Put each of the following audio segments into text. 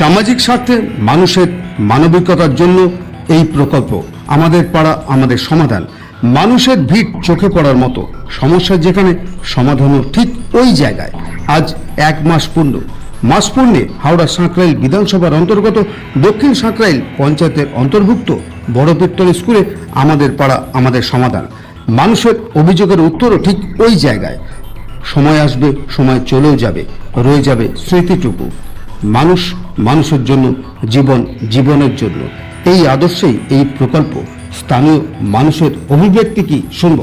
সামাজিক স্বার্থে মানুষের মানবিকতার জন্য এই প্রকল্প আমাদের পাড়া, আমাদের সমাধান। মানুষের ভিড় চোখে পড়ার মতো। সমস্যা যেখানে, সমাধানও ঠিক ওই জায়গায়। আজ এক মাস পূর্ণ। মাস পূর্ণে হাওড়া সাঁকরাইল বিধানসভার অন্তর্গত দক্ষিণ সাঁকরাইল পঞ্চায়েতের অন্তর্ভুক্ত বড় স্কুলে আমাদের পাড়া, আমাদের সমাধান। মানুষের অভিযোগের উত্তরও ঠিক ওই জায়গায়। সময় আসবে, সময় চলেও যাবে, রয়ে যাবে স্মৃতিটুকু। মানুষ মানুষের জন্য জীবন জীবনের জন্য। এই আদর্শেই এই প্রকল্প স্থানীয় মানুষের অভিব্যক্তি কি শুনব?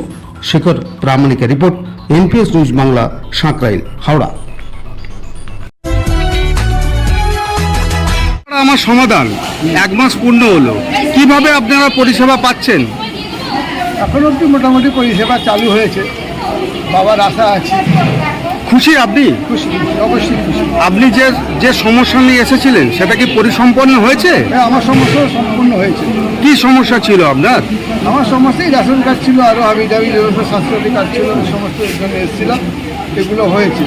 Shekhar প্রামাণিকের report NPS news Bangla Sankrail Howrah. আমার সমাধান এক মাস পূর্ণ হলো। কীভাবে আপনারা পরিষেবা পাচ্ছেন? এখন অব্দি মোটামুটি পরিষেবা চালু হয়েছে। বাবার আশা আছে। খুশি আপনি? খুশি অবশ্যই খুশি। আপনি যে যে সমস্যা নিয়ে এসেছিলেন সেটা কি পরিসম্পন্ন হয়েছে? হ্যাঁ আমার সমস্যা সম্পূর্ণ হয়েছে। কি সমস্যা ছিল আপনার? আমার সমস্যাই রেশন কার্ড ছিল আরও আমি দাবি স্বাস্থ্যসাথী কার্ড ছিল সমস্ত জন্য এসেছিলাম এগুলো হয়েছে।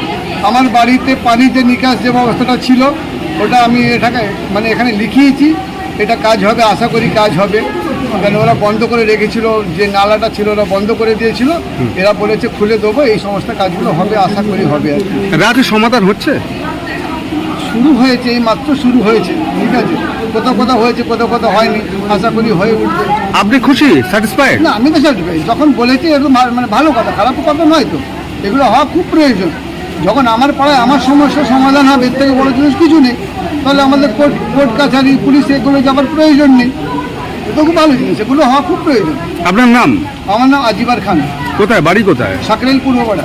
আমার বাড়িতে পানিতে নিকাশ যে ব্যবস্থাটা ছিল ওটা আমি এটাকে মানে এখানে লিখিয়েছি এটা কাজ হবে আশা করি কাজ হবে। কেন ওরা বন্ধ করে রেখেছিল যে নালাটা ছিল ওরা বন্ধ করে দিয়েছিল এরা বলেছে খুলে দেবো এই সমস্ত কাজগুলো হবে আশা করি হবে আর কি। রাতে সমাধান হচ্ছে? শুরু হয়েছে এই মাত্র শুরু হয়েছে ঠিক আছে? কোথাও কোথাও হয়েছে কোথাও কোথাও হয়নি আশা করি হয়ে উঠবে। আপনি খুশি? স্যাটিসফাইড না আমি তো স্যাটিসফাই যখন বলেছি এগুলো মানে ভালো কথা খারাপ কথা নয় তো। এগুলো হওয়া খুব প্রয়োজন। যখন আমার পাড়ায় আমার সমস্যার সমাধান হবে এর থেকে বড় জিনিস কিছু নেই। তাহলে আমাদের কোর্ট কোর্ট কাছারি পুলিশ এগুলো যাবার প্রয়োজন নেই। এটা খুব ভালো জিনিস এগুলো হওয়া খুব প্রয়োজন। আপনার নাম? আমার নাম আজিবার খান। কোথায় বাড়ি কোথায়? সাকরেল পূর্বপাড়া।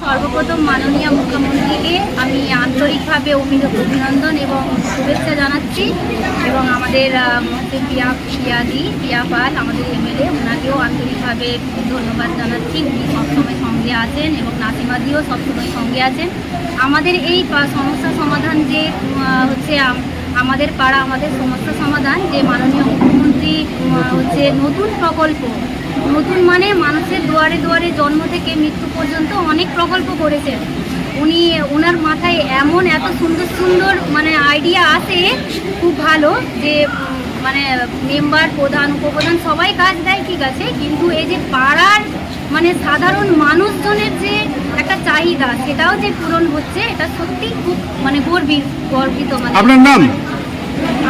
সর্বপ্রথম মাননীয় মুখ্যমন্ত্রীকে আমি আন্তরিকভাবে অভি- অভিনন্দন এবং শুভেচ্ছা জানাচ্ছি এবং আমাদের আহ, হচ্ছে পিয়া পিয়াদি পিয়া পাল আমাদের এমএলএ ওনাকেও আন্তরিকভাবে ধন্যবাদ জানাচ্ছি। উনি সবসময় সঙ্গে আছেন এবং নাসিমাদিও সবসময় সঙ্গে আছেন। আমাদের এই সমস্যা সমাধান যে হচ্ছে আমাদের পাড়া আমাদের সমস্যা সমাধান যে মাননীয় মুখ্যমন্ত্রী হচ্ছে নতুন প্রকল্প। নতুন মানে মানুষের দুয়ারে দুয়ারে জন্ম থেকে মৃত্যু পর্যন্ত অনেক প্রকল্প করেছেন। উনি ওনার মাথায় এমন এত সুন্দর সুন্দর মানে আইডিয়া আসে খুব ভালো যে মানে মেম্বার প্রধান, উপপ্রধান সবাই কাজ দেয়, ঠিক আছে। কিন্তু এই যে পাড়ার মানে সাধারণ মানুষজনের যে একটা চাহিদা, সেটাও যে পূরণ হচ্ছে, এটা সত্যি খুব মানে গর্বিত গর্বিত মানে। আপনার নাম?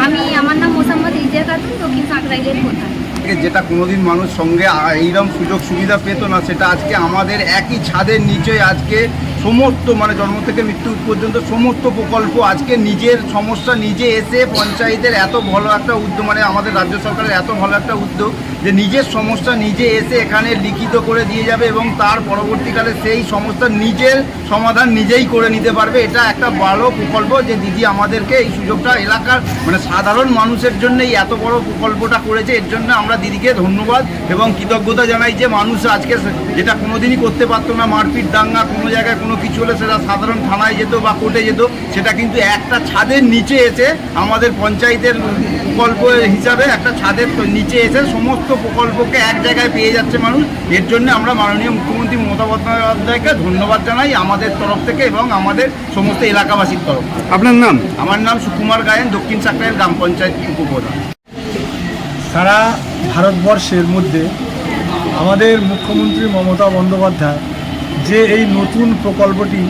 আমি আমার নাম মোসাম্মদ ইজিয়া খাতুন দক্ষিণ সাঁকরাইলের প্রধান আজকে যেটা কোনোদিন মানুষ সঙ্গে এইরকম সুযোগ সুবিধা পেত না, সেটা আজকে আমাদের একই ছাদের নিচে আজকে সমস্ত মানে জন্ম থেকে মৃত্যু পর্যন্ত সমস্ত প্রকল্প আজকে নিজের সমস্যা নিজে এসে পঞ্চায়েতের এত ভালো একটা উদ্যোগ মানে আমাদের রাজ্য সরকারের এত ভালো একটা উদ্যোগ যে নিজের সমস্যা নিজে এসে এখানে লিখিত করে দিয়ে যাবে এবং তার পরবর্তীকালে সেই সমস্যা নিজের সমাধান নিজেই করে নিতে পারবে। এটা একটা ভালো প্রকল্প যে দিদি আমাদেরকে এই সুযোগটা এলাকার মানে সাধারণ মানুষের জন্য এই এত বড় প্রকল্পটা করেছে, এর জন্য আমরা দিদিকে ধন্যবাদ এবং কৃতজ্ঞতা জানাই যে মানুষ আজকে যেটা কোনোদিনই করতে পারতো না মারপিট দাঙ্গা কোনো জায়গায় কোনো কিছু হলে সেটা সাধারণ থানায় যেত বা কোর্টে যেত সেটা কিন্তু একটা ছাদের নিচে এসে আমাদের পঞ্চায়েতের প্রকল্প হিসাবে একটা ছাদের নিচে এসে সমস্ত প্রকল্পকে এক জায়গায় পেয়ে যাচ্ছে মানুষ। এর জন্য আমরা মাননীয় মুখ্যমন্ত্রী মমতা বন্দ্যোপাধ্যায়কে ধন্যবাদ জানাই আমাদের তরফ থেকে এবং আমাদের সমস্ত এলাকাবাসীর তরফ আপনার নাম? আমার নাম সুকুমার গায়েন দক্ষিণ সাকরাইল গ্রাম পঞ্চায়েত উপপ্রধান। সারা ভারতবর্ষের মধ্যে আমাদের মুখ্যমন্ত্রী মমতা বন্দ্যোপাধ্যায় যে এই নতুন প্রকল্পটি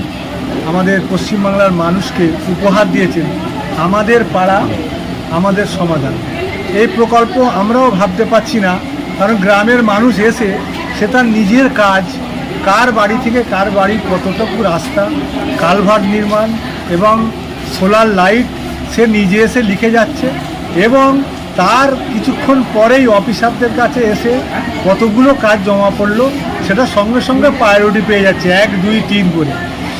আমাদের পশ্চিমবাংলার মানুষকে উপহার দিয়েছেন, আমাদের পাড়া, আমাদের সমাধান। এই প্রকল্প আমরাও ভাবতে পারছি না, কারণ গ্রামের মানুষ এসে সে তার নিজের কাজ, কার বাড়ি থেকে কার বাড়ি, কতটুকু রাস্তা, কালভার্ট নির্মাণ এবং সোলার লাইট সে নিজে এসে লিখে যাচ্ছে এবং তার কিছুক্ষণ পরেই অফিসারদের কাছে এসে কতগুলো কাজ জমা পড়ল, সেটা সঙ্গে সঙ্গে প্রায়োরিটি পেয়ে যাচ্ছে, এক, দুই, তিন করে।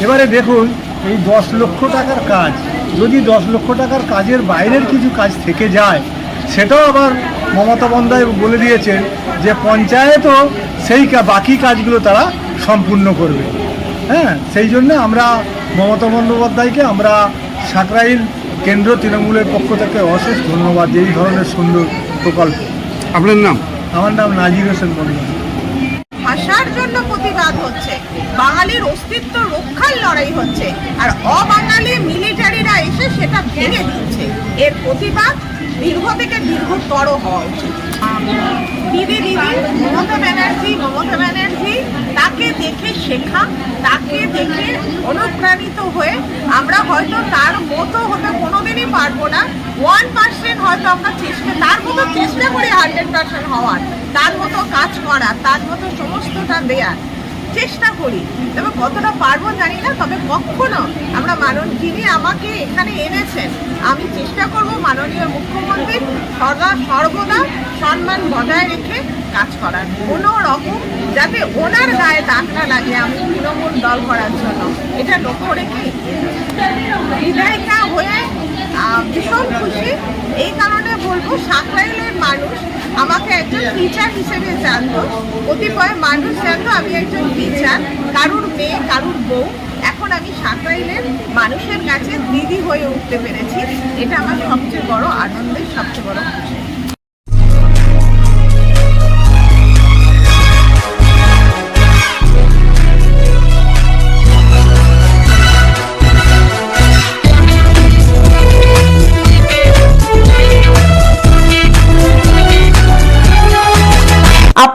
এবারে দেখুন, এই দশ লক্ষ টাকার কাজ, যদি দশ লক্ষ টাকার কাজের বাইরের কিছু কাজ থেকে যায়, সেটাও আবার মমতা বন্দ্যোপাধ্যায় বলে দিয়েছেন যে পঞ্চায়েতও সেই বাকি কাজগুলো তারা সম্পূর্ণ করবে। হ্যাঁ সেই জন্য আমরা মমতা বন্দ্যোপাধ্যায়কে আমরা সাকরাইল কেন্দ্র তৃণমূলের পক্ষ থেকে অশেষ ধন্যবাদ এই ধরনের সুন্দর প্রকল্প। আপনার নাম? আমার নাম নাজির হোসেন মন্ডল ভাষার জন্য প্রতিবাদ হচ্ছে। বাঙালির অস্তিত্ব রক্ষার লড়াই হচ্ছে। আর অবাঙালি মিলিটারিরা এসে সেটা ভেঙে দিচ্ছে। এর প্রতিবাদ দীর্ঘ থেকে দীর্ঘতর হওয়া উচিত। দিদি দিদি মমতা ব্যানার্জি মমতা ব্যানার্জি তাকে দেখে শেখা তাকে দেখে অনুপ্রাণিত হয়ে আমরা হয়তো তার মতো হতে কোনোদিনই পারব না। ওয়ান পার্সেন্ট হয়তো আমরা চেষ্টা তার মতো চেষ্টা করি হান্ড্রেড পার্সেন্ট হওয়ার। তার মতো কাজ করার, তার মতো সমস্তটা দেয়ার। চেষ্টা করি। তবে কতটা পারব জানি না, তবে কখনো আমরা মানন যিনি আমাকে এখানে এনেছেন, আমি চেষ্টা করব মাননীয় মুখ্যমন্ত্রী সদা সর্বদা সম্মান বজায় রেখে কাজ করার। কোনো রকম যাতে ওনার গায়ে দাগ না লাগে আমি তৃণমূল দল করার জন্য। এটা লক্ষ্য রেখে বিধায়িকা হয়ে ভীষণ খুশি। এই কারণে বলব সাকরাইলের মানুষ আমাকে একজন টিচার হিসেবে জানতো। কতিপয় মানুষ জানতো আমি একজন টিচার কারুর মেয়ে, কারুর বউ। এখন আমি সাকরাইলের মানুষের কাছে দিদি হয়ে উঠতে পেরেছি। এটা আমার সবচেয়ে বড় আনন্দের, সবচেয়ে বড় খুশি।